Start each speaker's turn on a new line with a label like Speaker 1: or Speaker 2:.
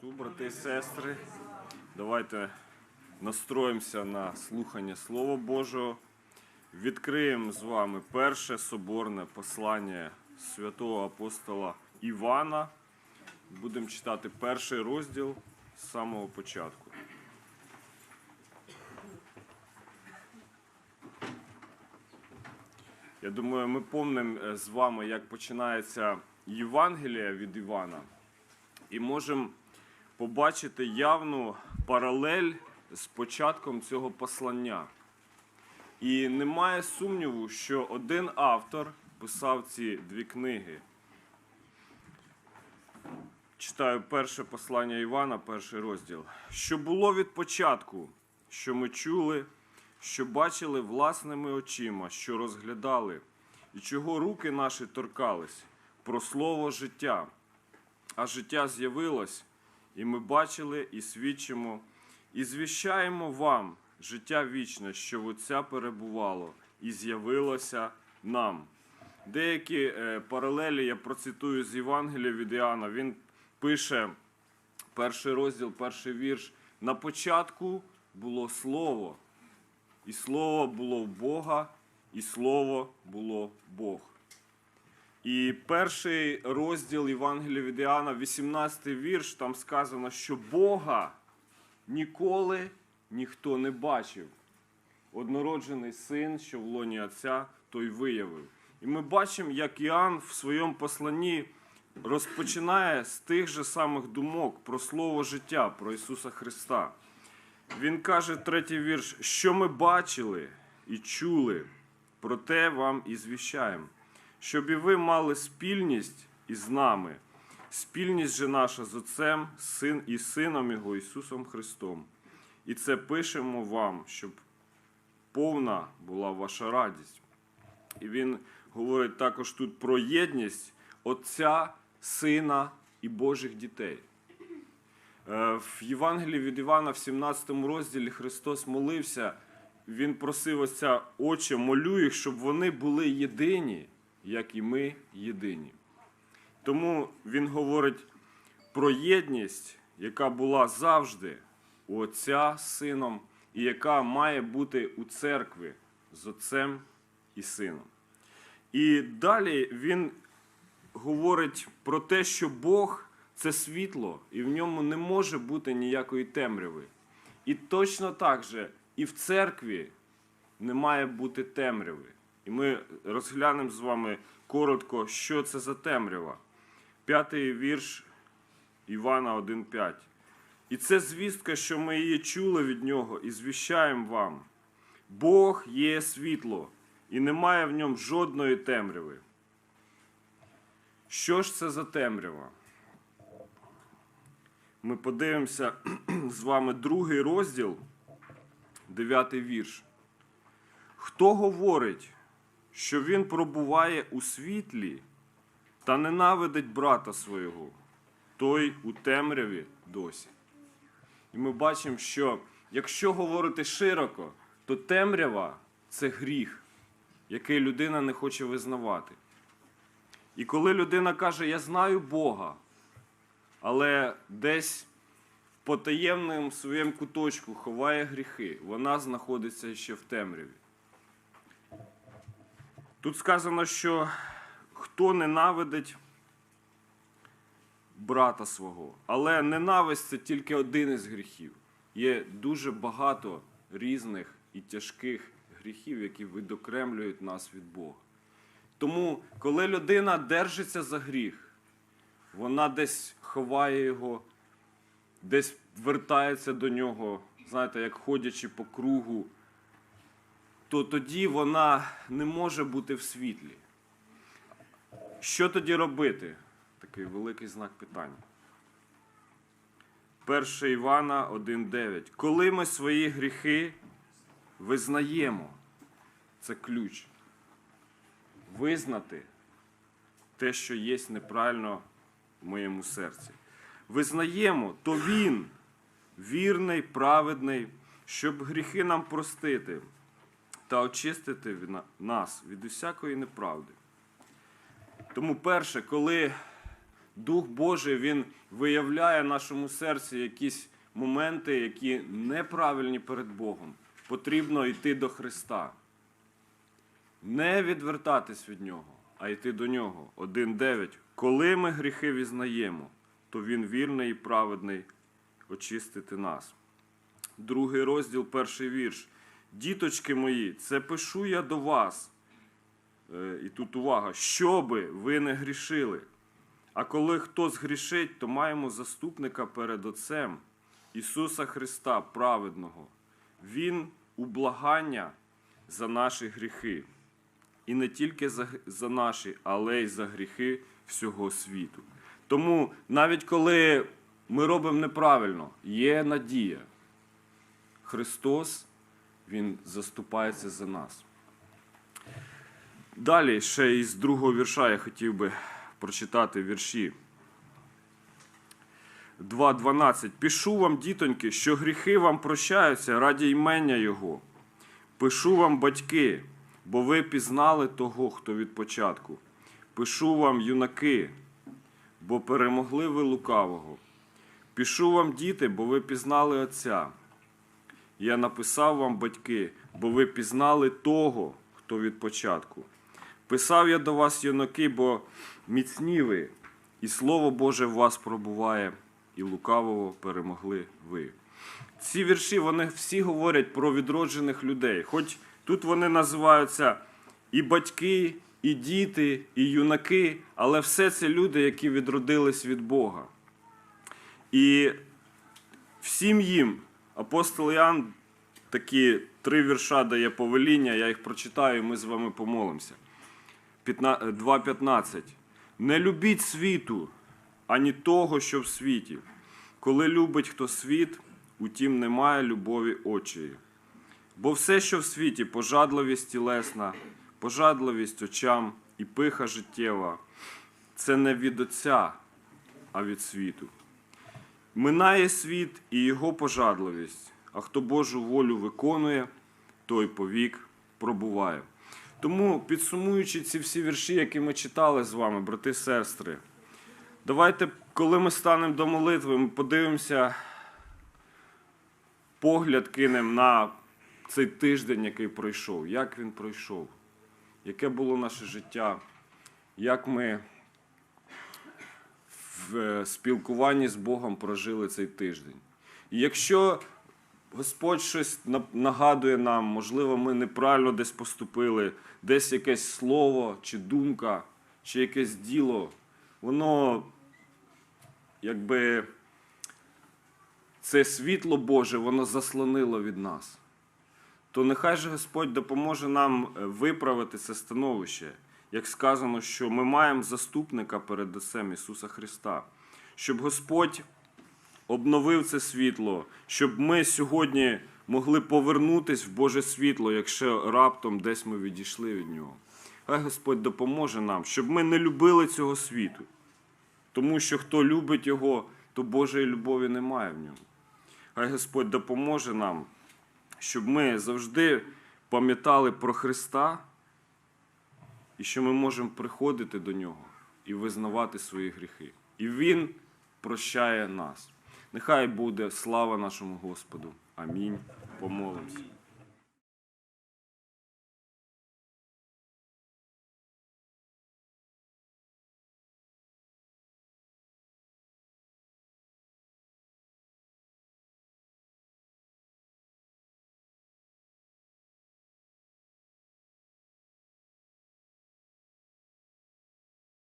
Speaker 1: Христу, брати і сестри. Давайте настроїмося на слухання Слова Божого. Відкриємо з вами перше соборне послання святого апостола Івана. Будемо читати перший розділ з самого початку. Я думаю, ми помнимо з вами, як починається Євангелія від Івана, і можемо побачити явну паралель з початком цього послання. І немає сумніву, що один автор писав ці дві книги. Читаю перше послання Івана, перший розділ. Що було від початку, що ми чули, що бачили власними очима, що розглядали, і чого руки наші торкались, про слово життя. А життя з'явилось, і ми бачили і свідчимо, і звіщаємо вам життя вічне, що в Отця перебувало, і з'явилося нам. Деякі е, паралелі я процитую з Євангелія від Іоанна. Він пише перший розділ, перший вірш. На початку було слово, і слово було в Бога, і слово було Бог. І перший розділ Євангелія від Іоанна, 18 вірш, там сказано, що Бога ніколи ніхто не бачив. Однороджений син, що в лоні Отця, той виявив. І ми бачимо, як Іоанн в своєму посланні розпочинає з тих же самих думок про слово життя, про Ісуса Христа. Він каже, третій вірш, що ми бачили і чули, про те вам і звіщаємо, щоб і ви мали спільність із нами, спільність же наша з Отцем, Син і Сином Його Ісусом Христом. І це пишемо вам, щоб повна була ваша радість. І він говорить також тут про єдність Отця, Сина і Божих дітей. Е, В Євангелії від Івана, в 17 розділі, Христос молився, Він просив Отця, Отче, молю їх, щоб вони були єдині, як і ми єдині. Тому Він говорить про єдність, яка була завжди у Отця з Сином, і яка має бути у церкві з Отцем і Сином. І далі він говорить про те, що Бог це світло, і в ньому не може бути ніякої темряви. І точно так же і в церкві не має бути темряви. І ми розглянемо з вами коротко, що це за темрява. П'ятий вірш Івана 1,5. І це звістка, що ми її чули від нього і звіщаємо вам. Бог є світло, і немає в ньому жодної темряви. Що ж це за темрява? Ми подивимося з вами другий розділ, дев'ятий вірш. Хто говорить, що він пробуває у світлі та ненавидить брата свого, той у темряві досі. І ми бачимо, що якщо говорити широко, то темрява це гріх, який людина не хоче визнавати. І коли людина каже, я знаю Бога, але десь в потаємному своєму куточку ховає гріхи, вона знаходиться ще в темряві. Тут сказано, що хто ненавидить брата свого, але ненависть це тільки один із гріхів. Є дуже багато різних і тяжких гріхів, які видокремлюють нас від Бога. Тому, коли людина держиться за гріх, вона десь ховає його, десь вертається до нього, знаєте, як ходячи по кругу, то тоді вона не може бути в світлі. Що тоді робити? Такий великий знак питання. 1 Івана 1,9. Коли ми свої гріхи визнаємо, це ключ визнати те, що є неправильно в моєму серці. Визнаємо, то Він вірний, праведний, щоб гріхи нам простити та очистити нас від усякої неправди. Тому, перше, коли Дух Божий Він виявляє нашому серці якісь моменти, які неправильні перед Богом. Потрібно йти до Христа. Не відвертатись від Нього, а йти до Нього. 1.9. Коли ми гріхи візнаємо, то Він вірний і праведний очистити нас. Другий розділ, перший вірш. Діточки мої, це пишу я до вас. Е, І тут увага, щоби ви не грішили. А коли хто згрішить, то маємо заступника перед Отцем Ісуса Христа, праведного. Він у благання за наші гріхи. І не тільки за, за наші, але й за гріхи всього світу. Тому навіть коли ми робимо неправильно, є надія. Христос, Він заступається за нас. Далі ще із другого вірша я хотів би прочитати вірші. 2.12. Пишу вам, дітоньки, що гріхи вам прощаються раді імення Його. Пишу вам, батьки, бо ви пізнали того, хто від початку. Пишу вам, юнаки, бо перемогли ви лукавого. Пишу вам, діти, бо ви пізнали Отця. Я написав вам, батьки, бо ви пізнали того, хто від початку. Писав я до вас, юнаки, бо міцні ви, і Слово Боже в вас пробуває, і лукавого перемогли ви. Ці вірші вони всі говорять про відроджених людей. Хоч тут вони називаються і батьки, і діти, і юнаки, але все це люди, які відродились від Бога. І всім їм апостол Іоанн такі три вірша дає повеління, я їх прочитаю, і ми з вами помолимося. 2.15. Не любіть світу, ані того, що в світі. Коли любить хто світ, утім немає любові очі. Бо все, що в світі, пожадливість тілесна, пожадливість очам і пиха життєва, це не від Отця, а від світу. Минає світ і його пожадливість, а хто Божу волю виконує, той повік пробуває. Тому, підсумуючи ці всі вірші, які ми читали з вами, брати і сестри, давайте, коли ми станемо до молитви, ми подивимося, погляд кинемо на цей тиждень, який пройшов, як він пройшов, яке було наше життя, як ми в е, спілкуванні з Богом прожили цей тиждень. І якщо Господь щось нагадує нам, можливо, ми неправильно десь поступили, десь якесь слово, чи думка, чи якесь діло, воно якби це світло Боже, воно заслонило від нас. То нехай же Господь допоможе нам е, виправити це становище, як сказано, що ми маємо заступника перед Отцем Ісуса Христа, щоб Господь обновив це світло, щоб ми сьогодні могли повернутись в Боже світло, якщо раптом десь ми відійшли від нього. Хай Господь допоможе нам, щоб ми не любили цього світу. Тому що хто любить його, то Божої любові немає в ньому. Хай Господь допоможе нам, щоб ми завжди пам'ятали про Христа і що ми можемо приходити до Нього і визнавати свої гріхи. І Він прощає нас. Нехай буде слава нашому Господу. Амінь. Помолимося.